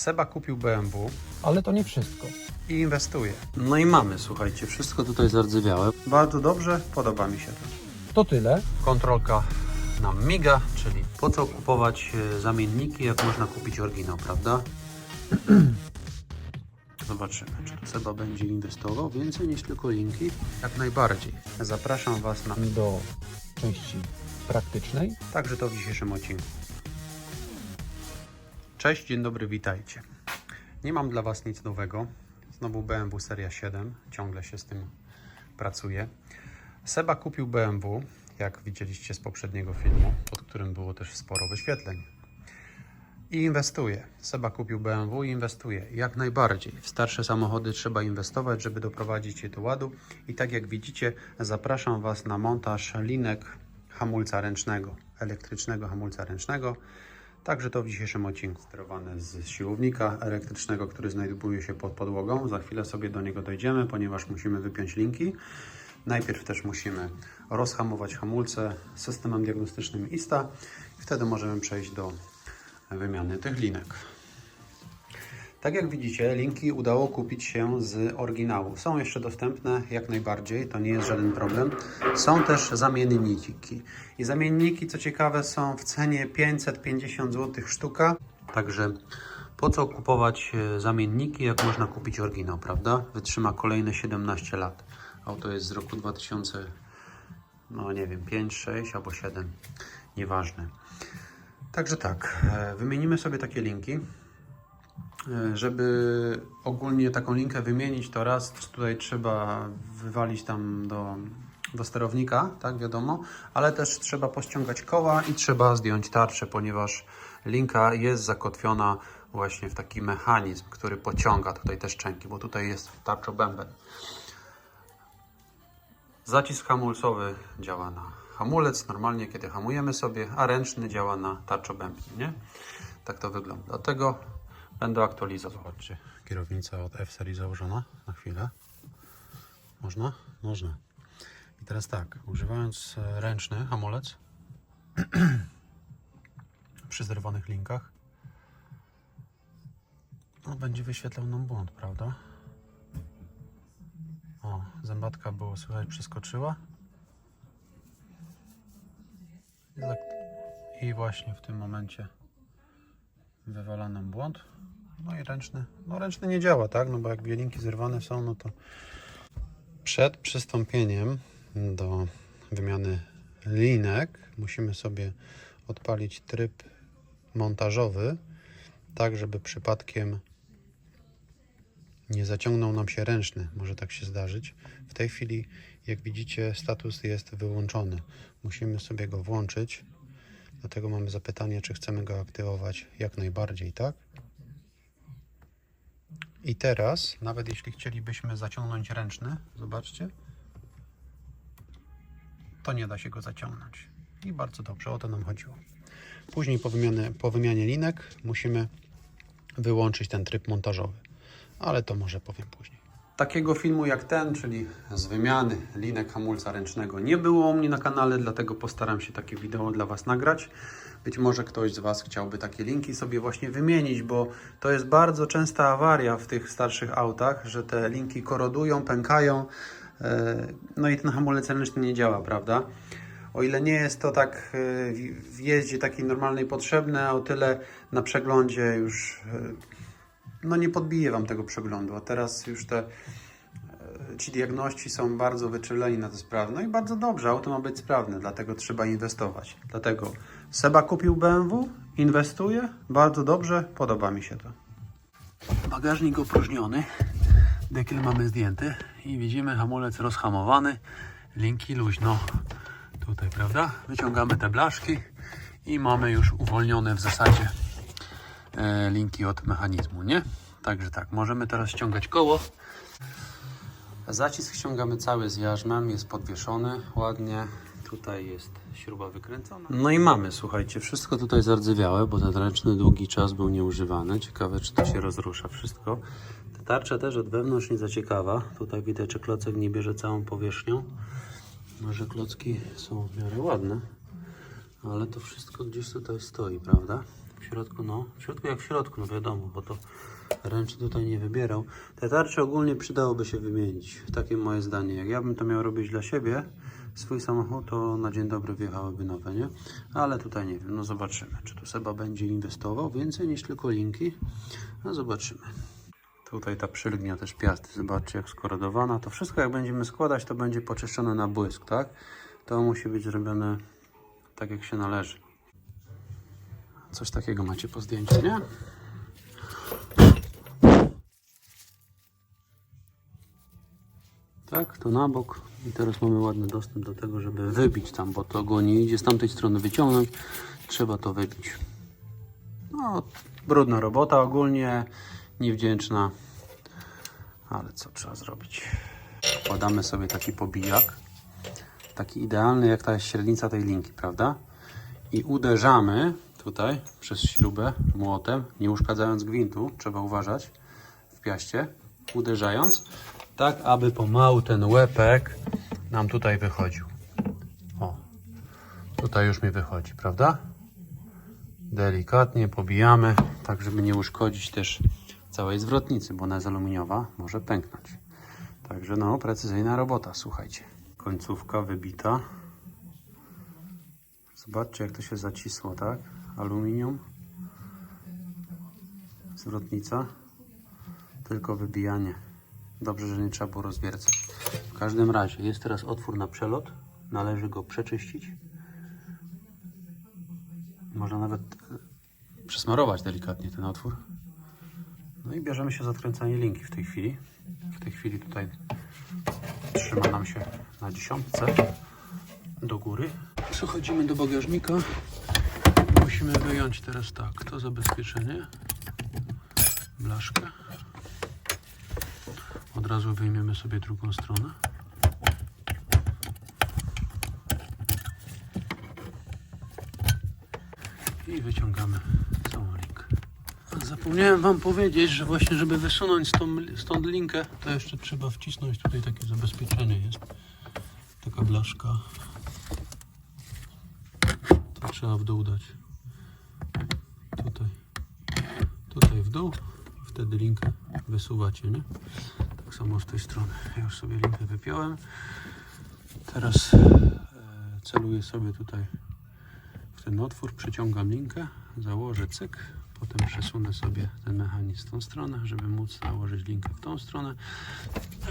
Seba kupił BMW Ale to nie wszystko. i inwestuje. No i mamy, słuchajcie, wszystko tutaj zardzewiałe. Bardzo dobrze, podoba mi się to. To tyle. Kontrolka nam miga, czyli po co kupować e, zamienniki, jak można kupić oryginał, prawda? Zobaczymy, czy tu Seba będzie inwestował więcej niż tylko linki. Jak najbardziej. Zapraszam Was na Do części praktycznej. Także to w dzisiejszym odcinku. Cześć, dzień dobry, witajcie. Nie mam dla Was nic nowego. Znowu BMW Seria 7. Ciągle się z tym pracuje. Seba kupił BMW, jak widzieliście z poprzedniego filmu, pod którym było też sporo wyświetleń. I inwestuje. Seba kupił BMW i inwestuje. Jak najbardziej. W starsze samochody trzeba inwestować, żeby doprowadzić je do ładu. I tak jak widzicie, zapraszam Was na montaż linek hamulca ręcznego, elektrycznego hamulca ręcznego. Także to w dzisiejszym odcinku. Sterowane z siłownika elektrycznego, który znajduje się pod podłogą. Za chwilę sobie do niego dojdziemy, ponieważ musimy wypiąć linki. Najpierw też musimy rozhamować hamulce systemem diagnostycznym ISTA wtedy możemy przejść do wymiany tych linek. Tak jak widzicie, linki udało kupić się z oryginału. Są jeszcze dostępne jak najbardziej, to nie jest żaden problem. Są też zamienniki. I zamienniki, co ciekawe, są w cenie 550 zł sztuka. Także po co kupować e, zamienniki, jak można kupić oryginał, prawda? Wytrzyma kolejne 17 lat. Auto jest z roku 2000, no nie wiem, 5, 6 albo 7, nieważne. Także tak, e, wymienimy sobie takie linki. E, Żeby ogólnie taką linkę wymienić, to raz tutaj trzeba wywalić tam do, do sterownika, tak wiadomo, ale też trzeba pościągać koła i trzeba zdjąć tarczę, ponieważ linka jest zakotwiona właśnie w taki mechanizm, który pociąga tutaj te szczęki, bo tutaj jest tarczobęben. Zacisk hamulcowy działa na hamulec, normalnie kiedy hamujemy sobie, a ręczny działa na tarczobębnie, nie? Tak to wygląda. Dlatego będę aktualizował. Zobaczcie, kierownica od F-serii założona. Na chwilę. Można? Można. I teraz tak, używając e, ręczny hamulec przy zerwanych linkach, no, będzie wyświetlał nam błąd, prawda? O, zębatka było słychać przeskoczyła. I I właśnie w tym momencie wywala nam błąd. No i ręczny. No ręczny nie działa, tak? No bo jak dwie linki zerwane są, no to przed przystąpieniem do wymiany linek musimy sobie odpalić tryb montażowy, tak żeby przypadkiem nie zaciągnął nam się ręczny. Może tak się zdarzyć. W tej chwili, jak widzicie, status jest wyłączony. Musimy sobie go włączyć. Dlatego mamy zapytanie, czy chcemy go aktywować jak najbardziej, tak? I teraz, nawet jeśli chcielibyśmy zaciągnąć ręczny, zobaczcie, to nie da się go zaciągnąć. I bardzo dobrze, o to nam chodziło. Później po wymianie, po wymianie linek musimy wyłączyć ten tryb montażowy, ale to może powiem później. Takiego filmu jak ten, czyli z wymiany linek hamulca ręcznego nie było u mnie na kanale, dlatego postaram się takie wideo dla Was nagrać. Być może ktoś z Was chciałby takie linki sobie właśnie wymienić, bo to jest bardzo częsta awaria w tych starszych autach, że te linki korodują, pękają, e, no i ten hamulec ręczny nie działa, prawda? O ile nie jest to tak e, w- jeździe takiej normalnej potrzebne, o tyle na przeglądzie już e, no nie podbije Wam tego przeglądu, a teraz już te e, ci diagności są bardzo wyczuleni na te sprawy. No i bardzo dobrze, auto ma być sprawne, dlatego trzeba inwestować. Dlatego Seba kupił BMW, inwestuje, bardzo dobrze, podoba mi się to. Bagażnik opróżniony, dekiel mamy zdjęty i widzimy hamulec rozhamowany, linki luźno tutaj, prawda? Wyciągamy te blaszki i mamy już uwolnione w zasadzie linki od mechanizmu, nie? Także tak, możemy teraz ściągać koło. Zacisk ściągamy cały z jarzmem, jest podwieszony ładnie. Tutaj jest śruba wykręcona. No i mamy, słuchajcie, wszystko tutaj zardzewiałe, bo ten ręczny długi czas był nieużywany. Ciekawe, czy to się rozrusza wszystko. Ta tarcza też od wewnątrz nie za ciekawa. Tutaj widać, że klocek nie bierze całą powierzchnią. Może klocki są w miarę ładne, ale to wszystko gdzieś tutaj stoi, prawda? W środku, no. W środku jak w środku, no wiadomo, bo to ręcznie tutaj nie wybierał. Te tarcze ogólnie przydałoby się wymienić. Takie moje zdanie. Jak ja bym to miał robić dla siebie, swój samochód, to na dzień dobry wjechałyby nowe, nie? Ale tutaj nie wiem, no zobaczymy. Czy tu Seba będzie inwestował więcej niż tylko linki? No zobaczymy. Tutaj ta przylgnia też piasty, zobaczcie jak skorodowana. To wszystko jak będziemy składać, to będzie poczyszczone na błysk, tak? To musi być zrobione tak jak się należy. Coś takiego macie po zdjęciu, nie? Tak, to na bok. I teraz mamy ładny dostęp do tego, żeby wybić tam, bo to go nie idzie z tamtej strony wyciągnąć. Trzeba to wybić. No, brudna robota ogólnie, niewdzięczna, ale co trzeba zrobić? Wkładamy sobie taki pobijak, taki idealny jak ta średnica tej linki, prawda? I uderzamy tutaj przez śrubę młotem, nie uszkadzając gwintu, trzeba uważać w piaście, uderzając, tak aby pomału ten łepek nam tutaj wychodził. O, tutaj już mi wychodzi, prawda? delikatnie pobijamy, tak żeby nie uszkodzić też całej zwrotnicy, bo ona jest aluminiowa, może pęknąć. Także no, precyzyjna robota, słuchajcie. Końcówka wybita. Zobaczcie jak to się zacisło, tak? Aluminium. Zwrotnica. Tylko wybijanie. Dobrze, że nie trzeba było rozwiercać. W każdym razie jest teraz otwór na przelot. Należy go przeczyścić. Można nawet e, przesmarować delikatnie ten otwór. No i bierzemy się za odkręcanie linki w tej chwili. W tej chwili tutaj trzyma nam się na dziesiątce do góry. Przechodzimy do bagażnika. Musimy wyjąć teraz tak, to zabezpieczenie, blaszkę. Od razu wyjmiemy sobie drugą stronę. i wyciągamy całą linkę. Zapomniałem Wam powiedzieć, że właśnie żeby wysunąć stąd, linkę, to jeszcze trzeba wcisnąć tutaj takie zabezpieczenie jest. Taka blaszka. To trzeba w dół dać. Tutaj. Tutaj w dół. Wtedy linkę wysuwacie, nie? Tak samo z tej strony. Ja już sobie linkę wypiąłem. Teraz e, celuję sobie tutaj w ten otwór, przyciągam linkę, założę cyk, potem przesunę sobie ten mechanizm w tą stronę, żeby móc założyć linkę w tą stronę.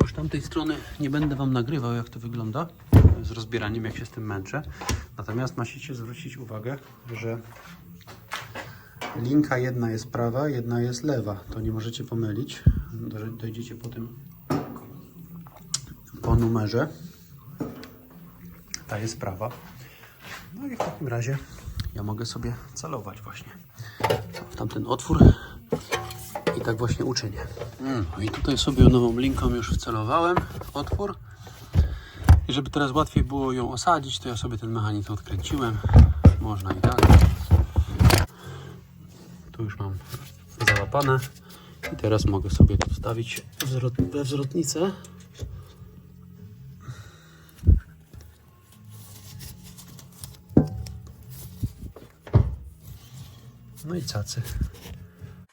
Już tamtej strony nie będę Wam nagrywał, jak to wygląda z rozbieraniem, jak się z tym męczę. Natomiast musicie zwrócić uwagę, że linka jedna jest prawa, jedna jest lewa. To nie możecie pomylić. Do- Dojdziecie po tym po numerze. Ta jest prawa. No i w takim razie ja mogę sobie celować właśnie w tamten otwór i tak właśnie uczynię. No i tutaj sobie nową linką już wcelowałem otwór. I żeby teraz łatwiej było ją osadzić, to ja sobie ten mechanizm odkręciłem. Można i tak. Tu już mam załapane. I teraz mogę sobie to wstawić we wzrotnicę. No i cacy.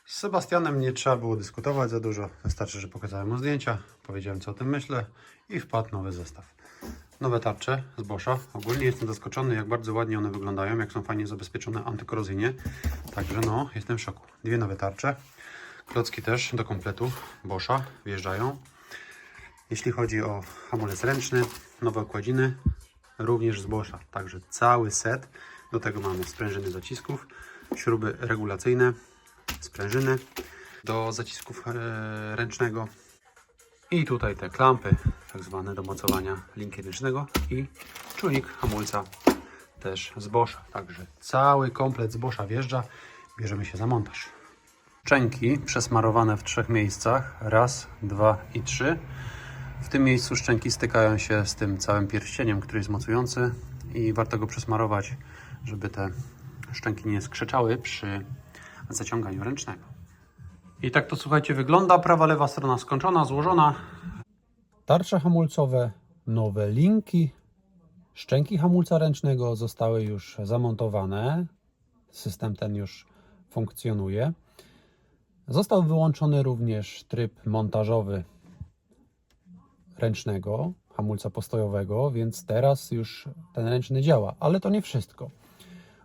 Z Sebastianem nie trzeba było dyskutować za dużo. Wystarczy, że pokazałem mu zdjęcia, powiedziałem co o tym myślę i wpadł nowy zestaw. Nowe tarcze z Boscha. Ogólnie jestem zaskoczony, jak bardzo ładnie one wyglądają, jak są fajnie zabezpieczone antykorozyjnie. Także no, jestem w szoku. Dwie nowe tarcze. Klocki też do kompletu Boscha wjeżdżają. Jeśli chodzi o hamulec ręczny, nowe okładziny, również z Boscha. Także cały set. Do tego mamy sprężyny zacisków, śruby regulacyjne, sprężyny do zacisków e, ręcznego i tutaj te klampy, tak zwane do mocowania linki ręcznego i czujnik hamulca też z Boscha. Także cały komplet z Boscha wjeżdża. Bierzemy się za montaż. Szczęki przesmarowane w trzech miejscach. Raz, dwa i trzy. W tym miejscu szczęki stykają się z tym całym pierścieniem, który jest mocujący i warto go przesmarować, żeby te szczęki nie skrzeczały przy zaciąganiu ręcznego. I tak to słuchajcie wygląda. Prawa, lewa strona skończona, złożona. Tarcze hamulcowe, nowe linki, szczęki hamulca ręcznego zostały już zamontowane. System ten już funkcjonuje. Został wyłączony również tryb montażowy ręcznego hamulca postojowego, więc teraz już ten ręczny działa, ale to nie wszystko.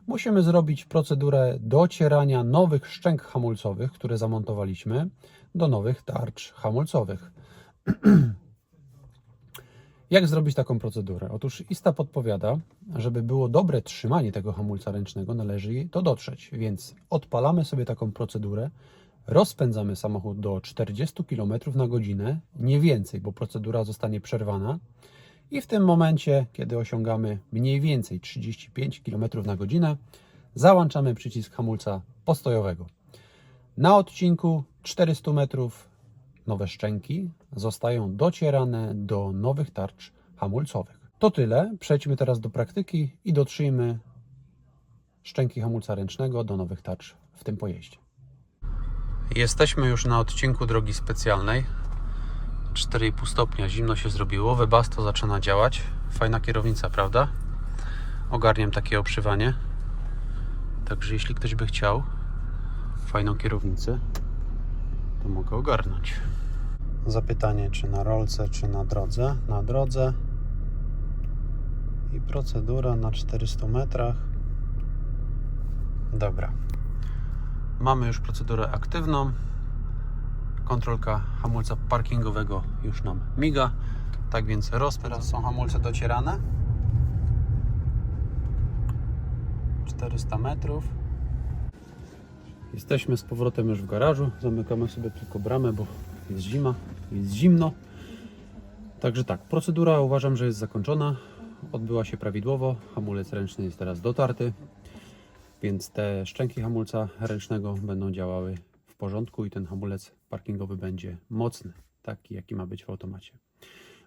Musimy zrobić procedurę docierania nowych szczęk hamulcowych, które zamontowaliśmy, do nowych tarcz hamulcowych. Jak zrobić taką procedurę? Otóż ISTA podpowiada, żeby było dobre trzymanie tego hamulca ręcznego, należy to dotrzeć. Więc odpalamy sobie taką procedurę, rozpędzamy samochód do 40 km na godzinę, nie więcej, bo procedura zostanie przerwana. I w tym momencie, kiedy osiągamy mniej więcej 35 km na godzinę, załączamy przycisk hamulca postojowego. Na odcinku 400 metrów nowe szczęki zostają docierane do nowych tarcz hamulcowych. To tyle. Przejdźmy teraz do praktyki i dotrzyjmy szczęki hamulca ręcznego do nowych tarcz w tym pojeździe. Jesteśmy już na odcinku drogi specjalnej. 4,5 stopnia, zimno się zrobiło. Webasto zaczyna działać. Fajna kierownica, prawda? Ogarniam takie obszywanie. Także jeśli ktoś by chciał fajną kierownicę, to mogę ogarnąć. Zapytanie, czy na rolce, czy na drodze? Na drodze. I procedura na 400 metrach. Dobra. Mamy już procedurę aktywną. Kontrolka hamulca parkingowego już nam miga. Tak więc rozpęd. Teraz są hamulce docierane. 400 metrów. Jesteśmy z powrotem już w garażu. Zamykamy sobie tylko bramę, bo jest zima, jest zimno. Także tak, procedura uważam, że jest zakończona. Odbyła się prawidłowo. Hamulec ręczny jest teraz dotarty więc te szczęki hamulca ręcznego będą działały w porządku i ten hamulec parkingowy będzie mocny, taki jaki ma być w automacie.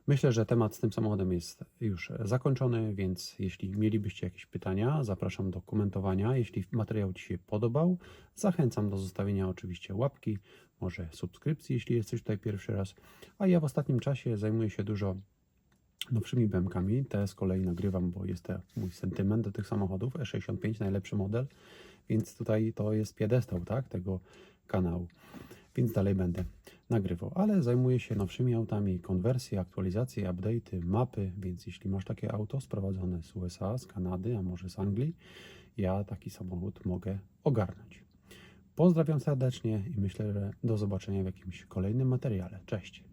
Myślę, że temat z tym samochodem jest już zakończony, więc jeśli mielibyście jakieś pytania, zapraszam do komentowania. Jeśli materiał Ci się podobał, zachęcam do zostawienia oczywiście łapki, może subskrypcji, jeśli jesteś tutaj pierwszy raz. A ja w ostatnim czasie zajmuję się dużo nowszymi BMKami. Te z kolei nagrywam, bo jest to mój sentyment do tych samochodów. E65 najlepszy model, więc tutaj to jest piedestał tak, tego kanału. Więc dalej będę nagrywał, ale zajmuję się nowszymi autami, konwersje, aktualizacje, update'y, mapy, więc jeśli masz takie auto sprowadzone z USA, z Kanady, a może z Anglii, ja taki samochód mogę ogarnąć. Pozdrawiam serdecznie i myślę, że do zobaczenia w jakimś kolejnym materiale. Cześć!